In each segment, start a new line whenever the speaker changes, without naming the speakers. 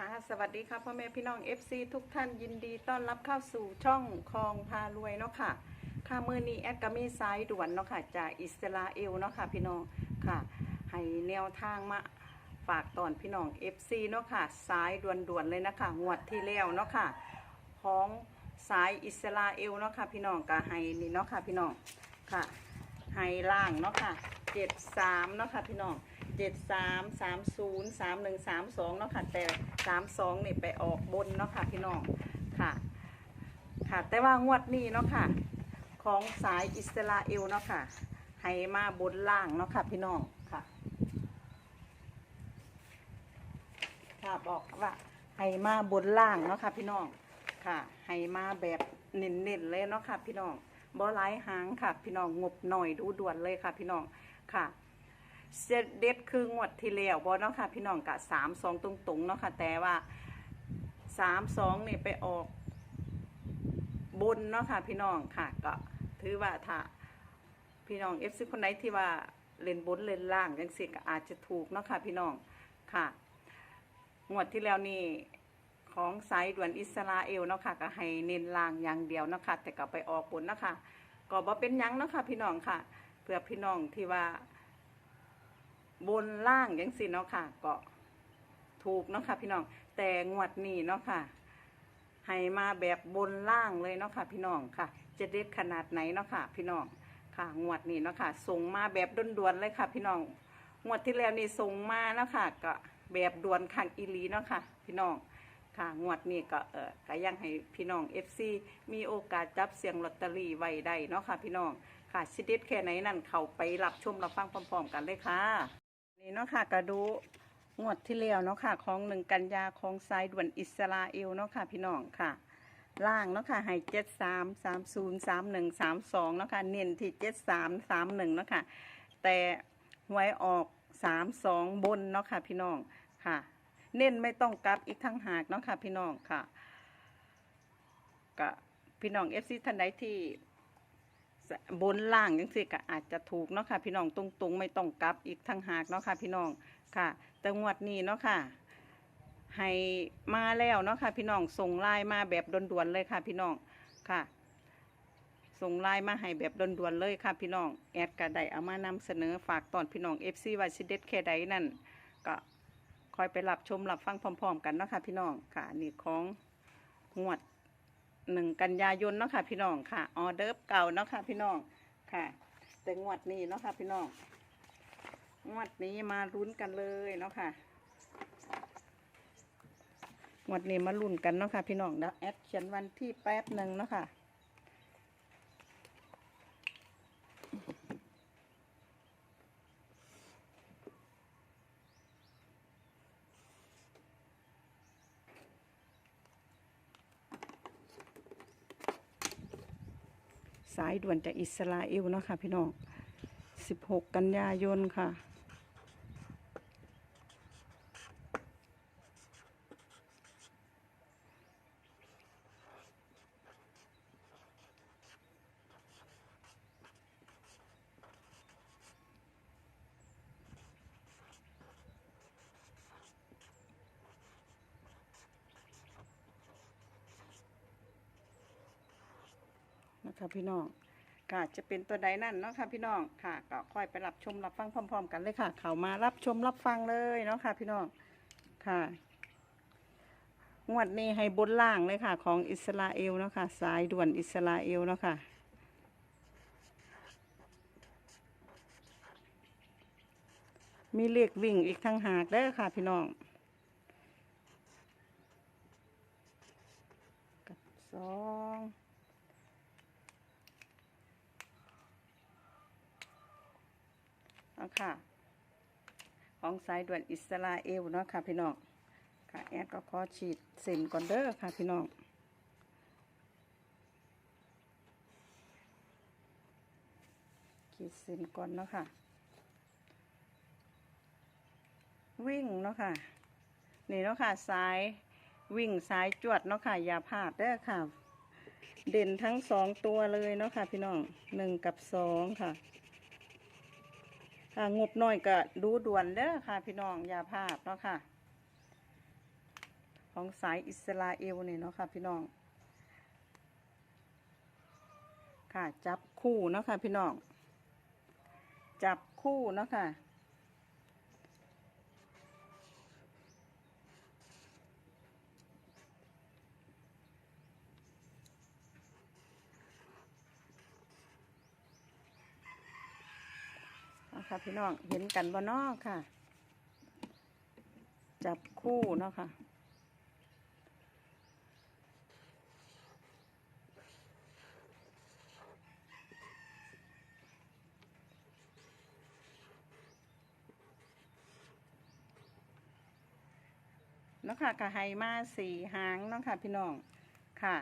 คะ สวัสดีค่ะพ่อแม่พี่น้อง FC ทุกท่านยินดีต้อนรับเข้าสู่ช่องคลองพารวยเนาะค่ะค่ะมือนี้แอดก็มีสายด่วนเนาะค่ะจากอิสราเอลเนาะค่ะพี่น้องค่ะ ให้แนวทางมาฝากตอนพี่น้อง FC เนาะค่ะสายด่วนๆเลยนะคะงวดที่แล้วเนาะค่ะของสายอิสราเอลเนาะค่ะพี่น้องก็ให้นี่เนาะค่ะพี่น้องค่ะให้ล่างเนาะค่ะเจ็ดสามเนาะค่ะพี่น้อง เจ็ดสามสามศูนย์สามหนึ่งสามสองเนาะค่ะ แต่สามสองนี่ไปออกบนเนาะค่ะพี่น้องค่ะ ค่ะ แต่ว่างวดนี้เนาะค่ะ ของสายอิสราเอลเนาะค่ะให้มาบนล่างเนาะค่ะพี่น้องค่ะค่ะบอกว่าให้มาบนล่างเนาะค่ะพี่น้องค่ะให้มาแบบเน้นๆเลยเนาะค่ะพี่น้องบ่หลายหางค่ะ พี่น้องงบหน่อยดูด่วนเลยค่ะ พี่น้องค่ะ เสเด็ดคืองวดที่แล้วบ่เนาะค่ะ พี่น้องกะสามสองตรงๆเนาะค่ะ แต่ว่าสามสองนี่ไปออกบนเนาะค่ะ พี่น้องค่ะ ก็ถือว่าถ้าพี่น้องเอฟซีคนไหนที่ว่าเล่นบนเล่นล่างจังสิก็อาจจะถูกเนาะค่ะ พี่น้องค่ะงวดที่แล้วนี่ของสายด่วนอิสราเอลเนาะค่ะก็ให้เน้นล่างอย่างเดียวเนาะค่ะแต่ก็ไปออกบนเนาะค่ะก็บ่เป็นยังเนาะค่ะ พี่น้องค่ะ เพื่อพี่น้องที่ว่า บนล่างยังสิเนาะค่ะก็ถูกเนาะค่ะ พี่น้อง แต่งวดนี้เนาะค่ะให้มาแบบบนล่างเลยเนาะค่ะ พี่น้องค่ะ จะเด็ดขนาดไหนเนาะค่ะ พี่น้องค่ะงวดนี้เนาะค่ะส่งมาแบบด่วนๆเลยค่ะ พี่น้องงวดที่แล้วนี่ส่งมาเนาะค่ะ ก็แบบด่วนคังอีลีเนาะค่ะ พี่น้องค่ะงวดนี้ก็เออก็ยังให้พี่น้อง FC มีโอกาสจับเสียงลอตเตอรี่ไว้ได้เนาะค่ะ พี่น้องค่ะชิดเด็ดแค่ไหนนั่นเขาไปรับชมรับฟังพร้อม ๆ กันเลยค่ะ นี่เนาะค่ะก็ดูงวดที่แล้วเนาะค่ะของหนึ่งกันยาของสายด่วนอิสราเอลเนาะค่ะพี่น้องค่ะล่างเนาะค่ะให้เจ็ดสามสามศูนย์สามหนึ่งสามสองเนาะค่ะเน้นที่เจ็ดสามสามหนึ่งเนาะค่ะแต่หวยออกสามสองบนเนาะค่ะพี่น้องค่ะ เน้นไม่ต้องกลับอีกทั้งหากเนาะค่ะพี่น้องค่ะก็พี่น้องเอฟซีท่านใดที่ บนล่างยังสิก็อาจจะถูกเนาะค่ะ พี่น้องตรงๆไม่ต้องกลับอีกทั้งหากเนาะค่ะ พี่น้องค่ะ แต่งวดนี้เนาะค่ะ ให้มาแล้วเนาะค่ะ พี่น้องส่งไลน์มาแบบด่วนๆเลยค่ะ พี่น้องค่ะส่งไลน์มาให้แบบด่วนๆเลยค่ะพี่น้องแอดกระไดเอามานำเสนอฝากตอนพี่น้องเอฟซีวาชิเด็ดแค่ใดนั่นก็คอยไปรับชมรับฟังพร้อม ๆ กันเนาะค่ะพี่น้องค่ะนนี่ของงวด หนึ่งกันยายนเนาะค่ะพี่น้องค่ะออเดิร์ฟเก่าเนาะค่ะพี่น้องค่ะ แต่งวดนี้เนาะค่ะพี่น้องงวดนี้มาลุ้นกันเลยเนาะค่ะงวดนี้มาลุ้นกันเนาะค่ะพี่น้องเดี๋ยวแอดเขียนวันที่แป๊บหนึ่งเนาะค่ะ สายด่วนจากอิสราเอลเนาะค่ะพี่น้อง 16 กันยายนค่ะ นะคะพี่น้องค่ะจะเป็นตัวใดนั่นเนาะค่ะพี่น้องค่ะก็ค่อยไปรับชมรับฟังพร้อม ๆ กันเลยค่ะ เขามารับชมรับฟังเลยเนาะค่ะพี่น้องค่ะงวดนี้ให้บนล่างเลยค่ะ ของอิสราเอลเนาะค่ะสายด่วนอิสราเอลเนาะค่ะมีเลขวิ่งอีกทั้งหากเด้ค่ะพี่น้องกับสอง เอา ค่ะ ของสายด่วนอิสราเอลเนาะค่ะพี่น้องค่ะแอดก็ขอฉีดเซ็นก่อนเด้อค่ะพี่น้องขีดเซนก่อนเนาะค่ะ วิ่งเนาะค่ะ นี่เนาะค่ะสายวิ่งสายจวดเนาะค่ะ อย่าพลาดเด้อค่ะ เด่นทั้งสองตัวเลยเนาะค่ะ พี่น้องหนึ่งกับสองค่ะ ค่ะงบน้อยก็ดูด่วนเด้อค่ะ พี่น้องอย่าพลาดเนาะค่ะ ของสายอิสราเอลเนี่ยเนาะค่ะ พี่น้อง ค่ะจับคู่เนาะค่ะ พี่น้อง จับคู่เนาะค่ะ เอาค่ะพี่น้องเห็นกันบ่นอค่ะ จับคู่เนาะค่ะเนาะค่ะกะไฮมาสี่หางเนาะค่ะพี่น้องค่ะ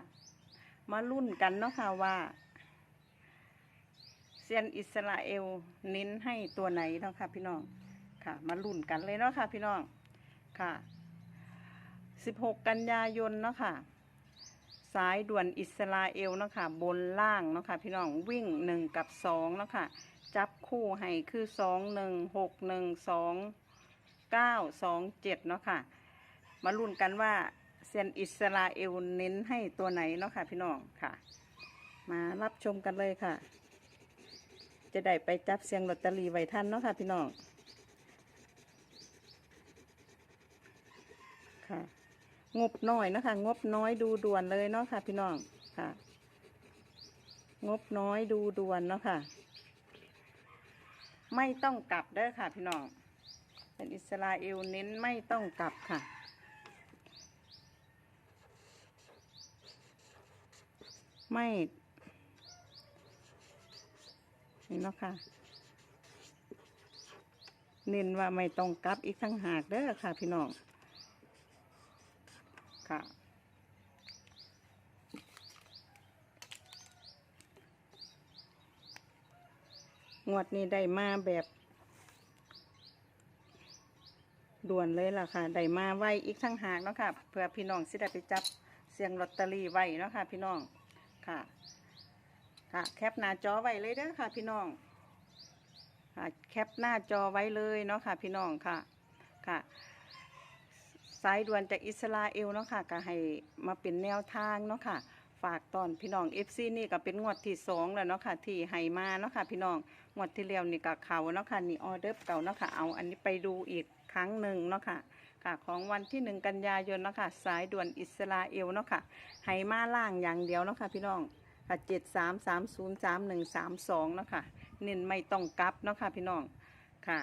มารุ่นกันเนาะค่ะว่า ซียนอิสราเอลเน้นให้ตัวไหนเนาะค่ะพี่น้องค่ะ มาลุ้นกันเลยเนาะค่ะพี่น้องค่ะ 16 กันยายนเนาะค่ะ สายด่วนอิสราเอลเนาะค่ะบนล่างเนาะค่ะพี่น้องวิ่ง 1 กับ2เนาะค่ะจับคู่ให้คือ 2 1 6 1 2 9 2 7เนาะค่ะ มาลุ้นกันว่าเซียนอิสราเอลเน้นให้ตัวไหนเนาะค่ะพี่น้องค่ะ มารับชมกันเลยค่ะ จะได้ไปจับเสียงลอตเตอรี่ไว้ท่านเนาะค่ะ พี่น้องค่ะ งบน้อยเนาะคะ งบน้อยดูด่วนเลยเนาะค่ะ พี่น้องค่ะ งบน้อยดูด่วนเนาะค่ะ ไม่ต้องกลับเด้อค่ะ พี่น้องเป็นอิสราเอลเน้นไม่ต้องกลับค่ะไม่ นี่เนาะค่ะ เน้นว่าไม่ต้องกลับอีกทั้งหากเด้อค่ะ พี่น้อง ค่ะงวดนี้ได้มาแบบด่วนเลยล่ะค่ะ ได้มาไวอีกทั้งหากเนาะค่ะ เพื่อพี่น้องสิได้ไปจับเสียงลอตเตอรี่ไว้เนาะค่ะ พี่น้องค่ะ ค่ะ แคปหน้าจอไว้เลยเด้อค่ะ พี่น้อง ค่ะ แคปหน้าจอไว้เลยเนาะค่ะ พี่น้องค่ะ ค่ะ สายด่วนจากอิสราเอลเนาะค่ะก็ให้มาเป็นแนวทางเนาะค่ะ ฝากตอนพี่น้อง FC นี่ก็เป็นงวดที่สองแล้วเนาะค่ะ ที่ให้มาเนาะค่ะ พี่น้อง งวดที่แล้วนี่ก็เขาเนาะค่ะ นี่ออเดอร์เก่าเนาะค่ะ เอาอันนี้ไปดูอีกครั้งหนึ่งเนาะค่ะค่ะของวันที่หนึ่งกันยายนเนาะค่ะ สายด่วนอิสราเอลเนาะค่ะให้มาล่างอย่างเดียวเนาะค่ะพี่น้อง ค่ะเจ็ดสามสามศูนย์สามหนึ่งสามสองเนาะค่ะเน้นไม่ต้องกลับเนาะค่ะพี่น้องค่ะ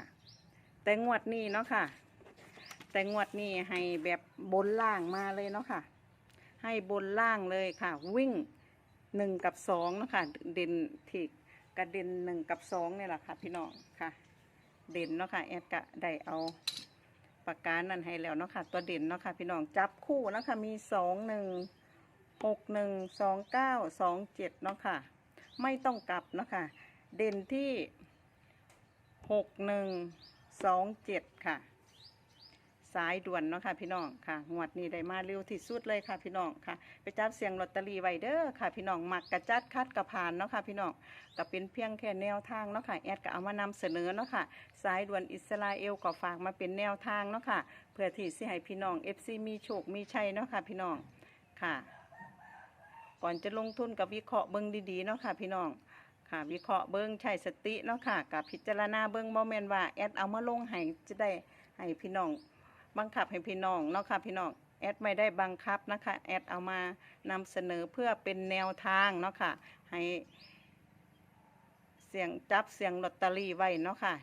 แต่งวดนี้เนาะค่ะ แต่งวดนี้ให้แบบบนล่างมาเลยเนาะค่ะ ให้บนล่างเลยค่ะ วิ่งหนึ่งกับสองเนาะค่ะเด่นที่กระเด็นหนึ่งกับสองนี่ยแหละค่ะ พี่น้องค่ะ เด่นเนาะค่ะแอดกะได้เอาปากกานั่นให้แล้วเนาะค่ะ ตัวเด่นเนาะค่ะ พี่น้องจับคู่เนาะค่ะมีสองหนึ่ง หกหนึ่งสองเก้าสองเจ็ดเนาะค่ะ ไม่ต้องกลับเนาะค่ะ เด่นที่หกหนึ่งสองเจ็ดค่ะ สายด่วนเนาะค่ะพี่น้องค่ะงวดนี้ได้มาเร็วที่สุดเลยค่ะพี่น้องค่ะ ไปจับเสียงลอตเตอรี่ไวเด้อค่ะ พี่น้องมักกระจัดคัดกระพานเนาะค่ะพี่น้องก็เป็นเพียงแค่แนวทางเนาะค่ะแอดก็เอามานำเสนอเนาะค่ะ สายด่วนอิสราเอลก็ฝากมาเป็นแนวทางเนาะค่ะเพื่อที่สิให้พี่น้อง FC มีโชคมีชัยเนาะค่ะพี่น้องค่ะ ก่อนจะลงทุนกับวิเคราะห์เบิ้งดีๆเนาะค่ะพี่น้องค่ะวิเคราะห์เบิ้งใช้สติเนาะค่ะกับพิจารณาเบิ้งโมเมนต์ว่าแอดเอามาลงให้จะได้ให้พี่น้อง บังคับให้พี่น้องเนาะค่ะพี่น้องแอดไม่ได้บังคับนะคะแอดเอามานำเสนอเพื่อเป็นแนวทางเนาะค่ะให้เสียงจับเสียงลอตเตอรี่ไว้เนาะค่ะ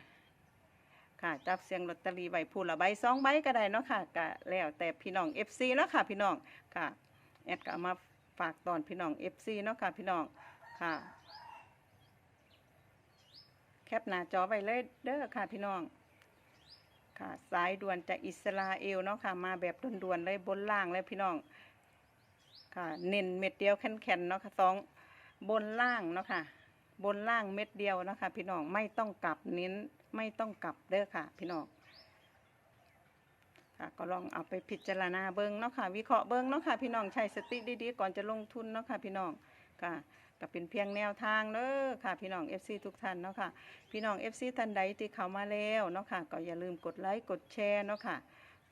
ค่ะจับเสียงลอตเตอรี่ไว้พูดละใบสองใบก็ได้เนาะค่ะก็แล้วแต่พี่น้อง FC เนาะค่ะพี่น้องค่ะแอดก็เอามา ฝากตอนพี่น้อง FC เนาะค่ะพี่น้องค่ะ แคปหน้าจอไว้เลยเด้อค่ะพี่น้อง ค่ะ สายด่วนจากอิสราเอลเนาะค่ะ มาแบบด่วนๆเลยบนล่างเลยพี่น้องค่ะ เน้นเม็ดเดียวแข็งๆเนาะค่ะสองบนล่างเนาะค่ะ บนล่างเม็ดเดียวเนาะค่ะพี่น้องไม่ต้องกลับเน้นไม่ต้องกลับเด้อค่ะ พี่น้อง ค่ะ ก็ลองเอาไปพิจารณาเบิ้งเนาะค่ะ วิเคราะห์เบิ้งเนาะค่ะพี่น้องใช้สติดีๆก่อนจะลงทุนเนาะค่ะพี่น้องค่ะก็เป็นเพียงแนวทางเด้อค่ะ พี่น้อง FC ทุกท่านเนาะค่ะ พี่น้อง FC ท่านใดที่เข้ามาแล้วเนาะค่ะ ก็อย่าลืมกดไลค์กดแชร์เนาะค่ะ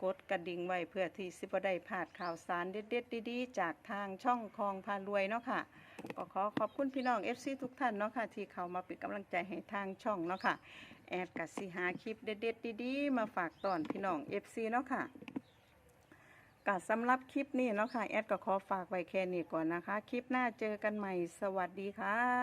กดกระดิ่งไว้เพื่อที่สิบได้พลาดข่าวสารเด็ดๆดีๆ จากทางช่องคลองพารวยเนาะค่ะ ก็ขอขอบคุณพี่น้อง FC ทุกท่านเนาะค่ะ ที่เข้ามาเป็นกำลังใจให้ทางช่องเนาะค่ะ แอดกับสิหาคลิปเด็ดๆดีๆ มาฝากตอนพี่น้อง FC เนาะค่ะก็สำหรับคลิปนี้เนาะค่ะ แอดก็ขอฝากไว้แค่นี้ก่อนนะคะ คลิปหน้าเจอกันใหม่ สวัสดีค่ะ